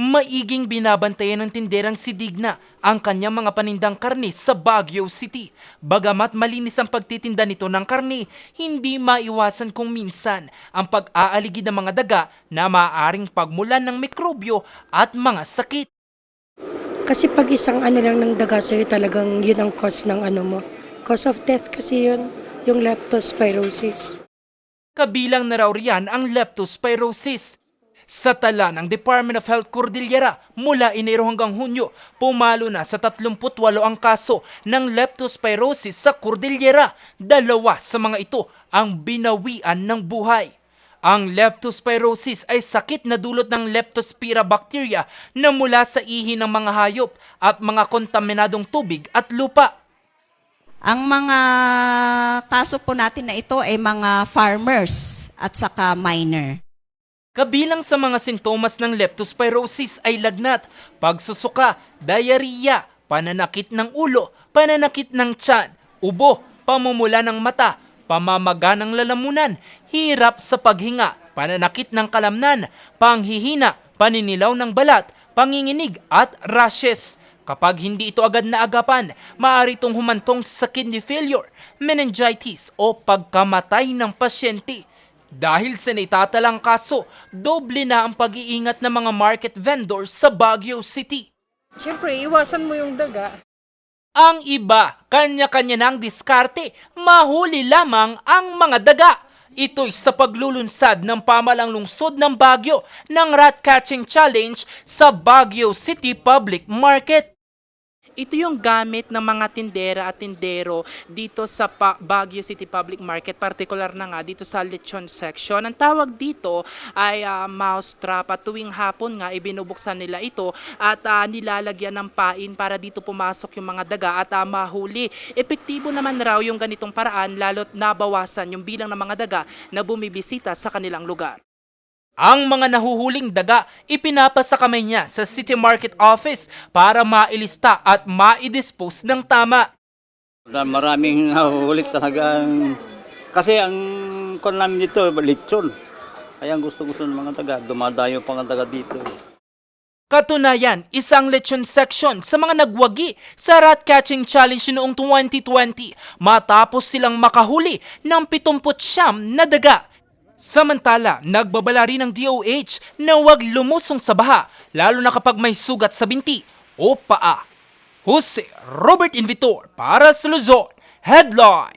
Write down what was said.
maiging binabantayan ng tinderang si Digna ang kanyang mga panindang karne sa Baguio City. Bagamat malinis ang pagtitinda nito ng karne, hindi maiwasan kung minsan ang pag-aaligid ng mga daga na maaaring pagmulan ng mikrobyo at mga sakit. Kasi pag isang ano lang ng daga sa'yo, talagang yun ang cause ng ano mo. Cause of death kasi yun, yung leptospirosis. Kabilang na raw riyan ang leptospirosis. Sa tala ng Department of Health Cordillera mula Enero hanggang Hunyo, pumalo na sa 38 ang kaso ng leptospirosis sa Cordillera. Dalawa sa mga ito ang binawian ng buhay. Ang leptospirosis ay sakit na dulot ng leptospira bacteria na mula sa ihi ng mga hayop at mga kontaminadong tubig at lupa. Ang mga kaso po natin na ito ay mga farmers at saka miner. Kabilang sa mga sintomas ng leptospirosis ay lagnat, pagsusuka, diarrhea, pananakit ng ulo, pananakit ng tiyan, ubo, pamumula ng mata, pamamaga ng lalamunan, hirap sa paghinga, pananakit ng kalamnan, panghihina, paninilaw ng balat, panginginig at rashes. Kapag hindi ito agad na agapan, maaari itong humantong sa kidney failure, meningitis o pagkamatay ng pasyente. Dahil sa naitatalang kaso, doble na ang pag-iingat ng mga market vendors sa Baguio City. Siyempre, iwasan mo yung daga. Ang iba, kanya-kanya ng diskarte, mahuli lamang ang mga daga. Ito'y sa paglulunsad ng pamalang lungsod ng Baguio ng Rat Catching Challenge sa Baguio City Public Market. Ito yung gamit ng mga tindera at tindero dito sa Pa- Baguio City Public Market, partikular na nga dito sa lechon section. Ang tawag dito ay ah, mouse trap at tuwing hapon nga ibinubuksan nila ito at ah, nilalagyan ng pain para dito pumasok yung mga daga at ah, mahuli. Epektibo naman raw yung ganitong paraan lalo't nabawasan yung bilang ng mga daga na bumibisita sa kanilang lugar. Ang mga nahuhuling daga ipinapasa kamay niya sa City Market Office para mailista at maidispose ng tama. Maraming nahuhulit talaga. Kasi ang kon namin dito, lechon. Kaya gusto-gusto ng mga taga, dumadayo pa nga taga dito. Katunayan, isang lechon section sa mga nagwagi sa rat catching challenge noong 2020 matapos silang makahuli ng 79 na daga. Samantala, nagbabala rin ng DOH na huwag lumusong sa baha, lalo na kapag may sugat sa binti o paa. Jose Robert Invitor para sa Luzon, Headline!